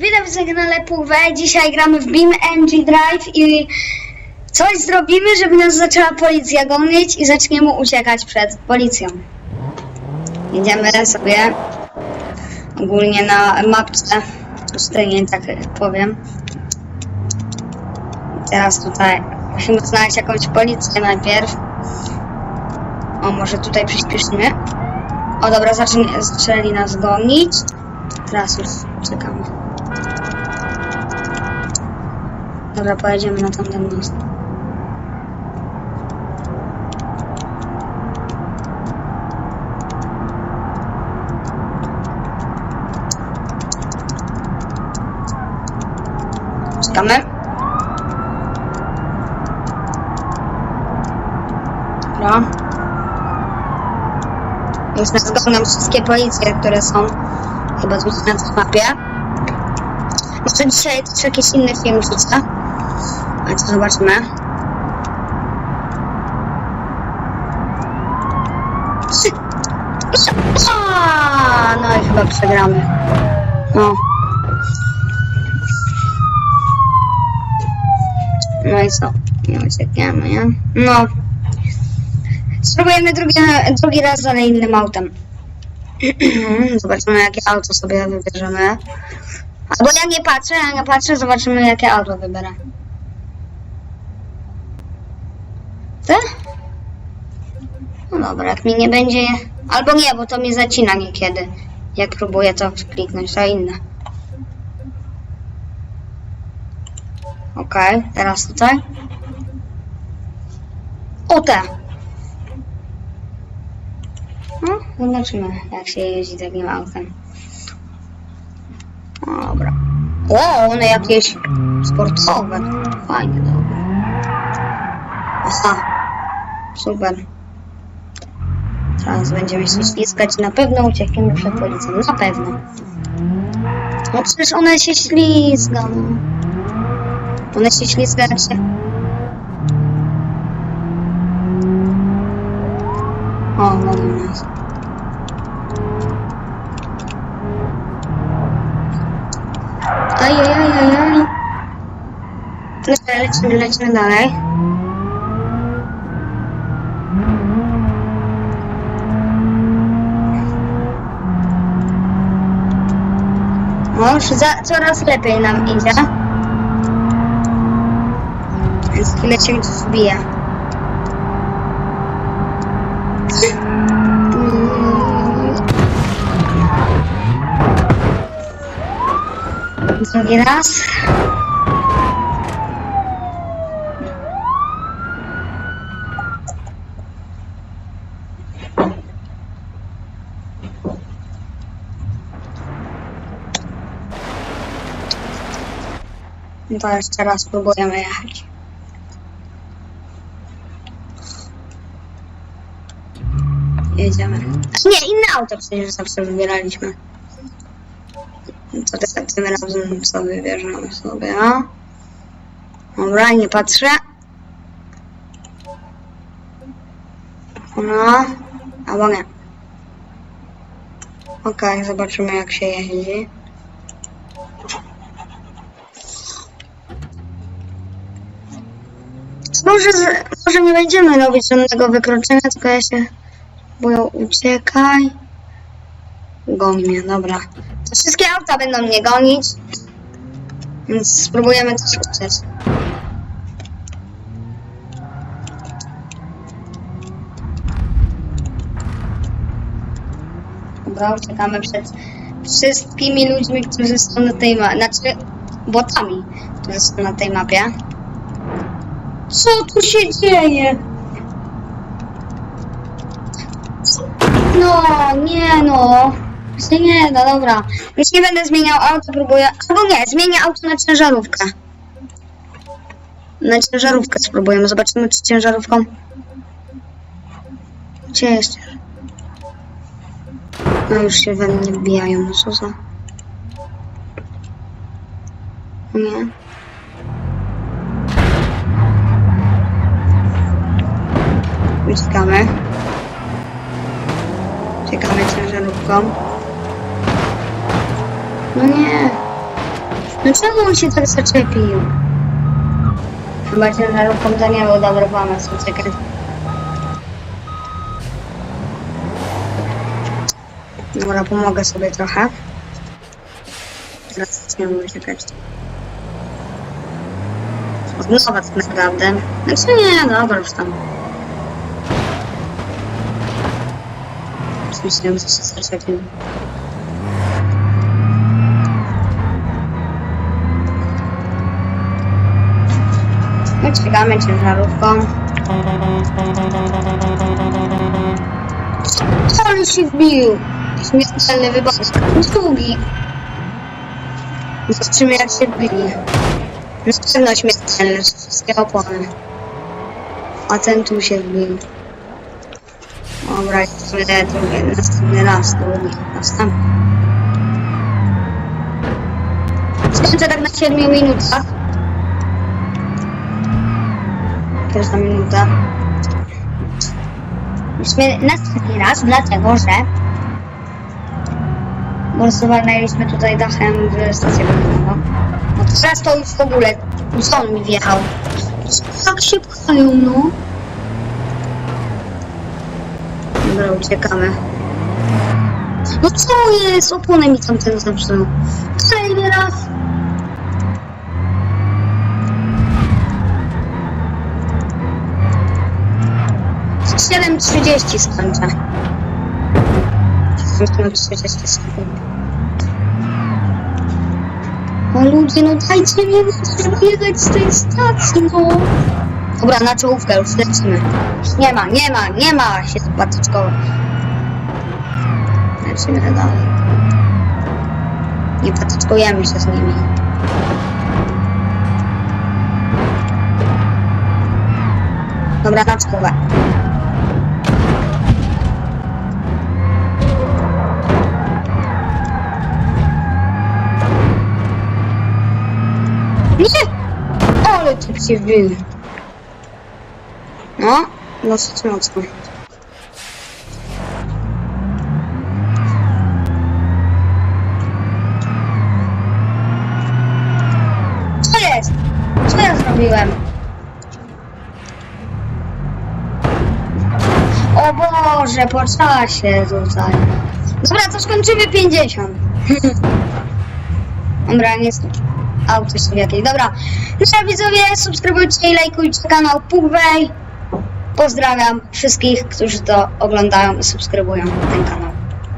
Witam w sygnale Puwe. Dzisiaj gramy w Beam NG Drive i coś zrobimy, żeby nas zaczęła policja gonić i zaczniemy uciekać przed policją. Jedziemy sobie ogólnie na mapce pustyni, tak powiem. Teraz tutaj musimy znaleźć jakąś policję najpierw. O, może tutaj przyspieszymy. O, dobra, zaczęli nas gonić. Teraz już czekamy. Dobra, pojedziemy na tamten most. Czekamy. Dobra. Już nas wszystkie policje, które są chyba tu na tej mapie. Może dzisiaj też jakiś inny film wrzucę. Ale to zobaczymy. A, No i chyba przegramy. No. No i co? Nie uciekniemy, nie? No. Spróbujemy drugi, drugi raz, ale innym autem. Zobaczymy, jakie auto sobie wybierzemy. Albo ja nie patrzę, ja nie patrzę, zobaczymy, jakie auto wybiorę. No dobra, jak mi nie będzie... Albo nie, bo to mi zacina niekiedy. Jak próbuję to kliknąć, to inne. Okej, teraz tutaj. O te! No, zobaczymy, jak się jeździ takim autem. Dobra. O, one jakieś sportowe. Fajnie, dobra. Aha. Super. Teraz będziemy się ślizgać. Na pewno uciekniemy przed policją. Na pewno. No przecież one się ślizgą. One się ślizgają się. O, mogą nas. Ajajajajaj. Dobra, lecimy, lecimy dalej. Już za, coraz lepiej nam idzie. Więc chwilę się gdzieś zbija. Drugi raz. No to jeszcze raz próbujemy jechać. Jedziemy. Nie, inne auto przecież zawsze wybieraliśmy. To teraz tym razem co wybierzemy sobie, a? Dobra, nie patrzę. No, albo nie. Okej, zobaczymy jak się jeździ. Może, z- może nie będziemy robić żadnego wykroczenia, tylko ja się boję uciekaj. Goni mnie, dobra. To wszystkie auta będą mnie gonić. Więc spróbujemy coś uciec. Dobra, uciekamy przed wszystkimi ludźmi, którzy są na tej mapie. Znaczy, botami, którzy są na tej mapie. Co tu się dzieje? No, nie no. Się nie da, dobra. Już nie będę zmieniał auto, próbuję. Albo nie, zmienię auto na ciężarówkę. Na ciężarówkę spróbujemy. Zobaczymy, czy ciężarówką. Gdzie jest? No już się we mnie wbijają, no co za. Nie. Uciekamy. Uciekamy ciężarówką. No nie. No czemu on się tak zaczepił? Chyba ciężarówką to nie był dobry pomysł, czekaj. Dobra, pomogę sobie trochę. Teraz zaczniemy uciekać. Od nowa tak naprawdę. Znaczy nie, dobra, już tam. Myślałem, że się zaczepił. Uciekamy ciężarówką. Co on się wbił? Śmiertelny wyboisk. Długi. Zobaczymy jak się wbili. Na pewno śmiertelny, wszystkie opony. A ten tu się wbił. Dobra, jesteśmy drugi, następny raz, drugi, następny. Skończę tak na 7 minutach. Każda minuta. Następny raz, dlatego że bo zawalnęliśmy tutaj dachem w stację. No teraz to już w ogóle zon mi wjechał. Tak się pchają, no. Dobra, uciekamy. No co jest? Opony mi tam ten zepsuł. Kolejny raz. Siedem trzydzieści skończę. Siedem trzydzieści sekund. O ludzie, no dajcie mi biegać z tej stacji, no. Dobra, na czołówkę już lecimy. Nie ma, nie ma, nie ma się patyczkować. Lecimy dalej. Nie patyczkujemy się z nimi. Dobra, na czołówkę. Nie! Ale ty się wbił. No, dosyć mocno. Co jest? Co ja zrobiłem? O Boże, po czasie tutaj. Dobra, to skończymy 50. Dobra, nie skończymy. Auto sobie jakieś. Dobra. No widzowie, subskrybujcie i lajkujcie kanał Pugwej. Pozdrawiam wszystkich, którzy to oglądają i subskrybują ten kanał.